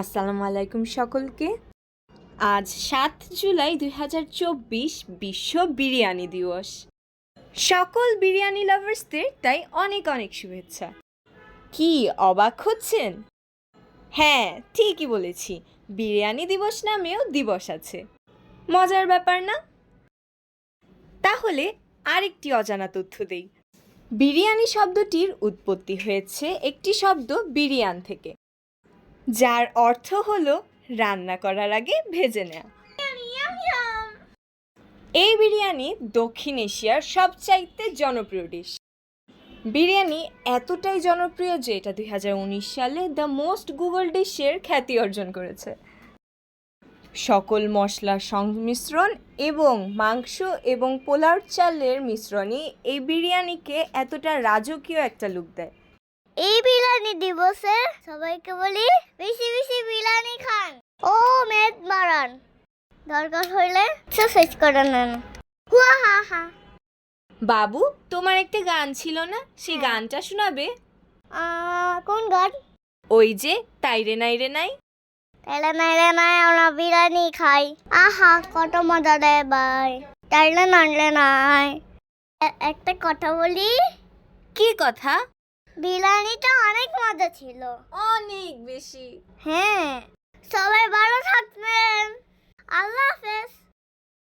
আসসালামু আলাইকুম সকলকে। আজ সাত জুলাই দুই হাজার চব্বিশ বিশ্ব বিরিয়ানি দিবস। সকল বিরিয়ানি লাভার্সদের তাই অনেক অনেক শুভেচ্ছা। কি অবাক হচ্ছেন? হ্যাঁ ঠিকই বলেছি, বিরিয়ানি দিবস নামেও দিবস আছে। মজার ব্যাপার না? তাহলে আরেকটি অজানা তথ্য দেই। বিরিয়ানি শব্দটির উৎপত্তি হয়েছে একটি শব্দ বিরিয়ান থেকে। যার অর্থ হলো রান্না করার আগে ভেজে নেওয়া। এই বিরিয়ানি দক্ষিণ এশিয়ার সবচাইতে জনপ্রিয় ডিশ বিরিয়ানি এতটাই জনপ্রিয় যে এটা দু হাজার উনিশ সালে দ্য মোস্ট গুগল ডিশের খ্যাতি অর্জন করেছে। সকল মশলার সংমিশ্রণ এবং মাংস এবং পোলাও চালের মিশ্রণই এই বিরিয়ানিকে এতটা রাজকীয় একটা লুক দেয়। এই বিরিয়ানি দিবসে সবাইকে বলি বেশি বেশি বিরিয়ানি খান। ও মেদ মারান। দরকার হইলে এক্সারসাইজ করে নেন। হুয়া হা হা। বাবু তোমার একটা গান ছিল না? সেই গানটা শোনাবে? কোন গান? ওই যে তাইরে নাইরে নাই তাইলে নাইলে নাই আমরা বিরিয়ানি খাই। আহা কত মজা দেয় ভাই। তাইলে নাইলে নাই। একটা কথা বলি। কি কথা? বিরিয়ানিটা অনেক মজা ছিল। অনেক বেশি। হ্যাঁ সবাই